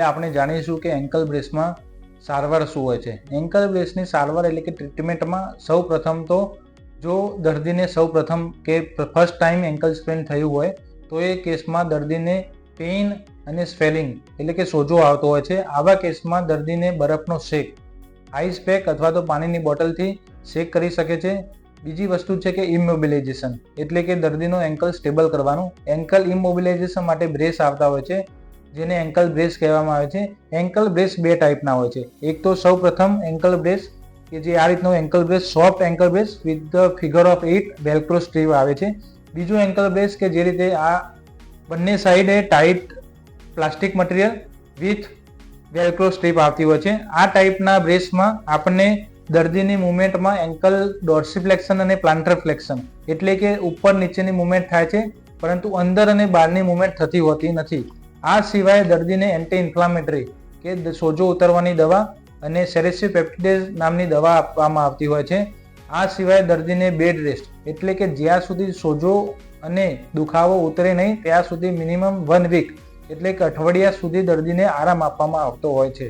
આપણે જાણીશું કે એન્કલ બ્રેસમાં સારવાર શું હોય છે. એન્કલ બ્રેસની સારવાર એટલે કે ટ્રીટમેન્ટમાં સૌ પ્રથમ તો જો દર્દીને સૌ પ્રથમ કે ફર્સ્ટ ટાઈમ એન્કલ સ્પ્રેન થયું હોય, તો એ કેસમાં દર્દીને પેઇન અને સ્વેલિંગ એટલે કે સોજો આવતો હોય છે. આવા કેસમાં દર્દીને બરફનો શેક આઈસ પેક અથવા તો પાણીની બોટલથી શેક કરી શકે છે. બીજી વસ્તુ છે કે ઇમોબિલાઇઝેશન એટલે કે દર્દીનો એન્કલ સ્ટેબલ કરવાનું. એન્કલ ઇમોબિલાઇઝેશન માટે બ્રેસ આવતા હોય છે. જેને એન્કલ બ્રેસ કહેવામાં આવે છે. એન્કલ બ્રેસ બે ટાઈપના હોય છે. એક તો સૌ પ્રથમ એન્કલ બ્રેસ કે જે આ રીતનો ankle brace soft ankle brace with the figure of eight velcro strip આવે છે. બીજું એન્કલ બ્રેસ કે જે રીતે આ બંને સાઈડે tight plastic material with velcro strip આવતી હોય છે. આ ટાઈપના બ્રેસમાં આપણને દર્દીની મુવમેન્ટમાં એન્કલ ડોર્સિફ્લેક્શન અને પ્લાન્ટર ફ્લેક્શન એટલે કે ઉપર નીચેની મુવમેન્ટ થાય છે, પરંતુ અંદર અને બહારની મુવમેન્ટ થતી હોતી નથી. આ સિવાય દર્દીને એન્ટી ઇન્ફ્લામેટરી કે સોજો ઉતરવાની દવા અને સેરેસી પેપ્ટિડેઝ નામની દવા આપવામાં આવતી હોય છે. આ સિવાય દર્દીને બેડ રેસ્ટ એટલે કે જ્યાં સુધી સોજો અને દુખાવો ઉતરે નહીં, ત્યાં સુધી મિનિમમ વન વીક એટલે કે અઠવાડિયા સુધી દર્દીને આરામ આપવામાં આવતો હોય છે.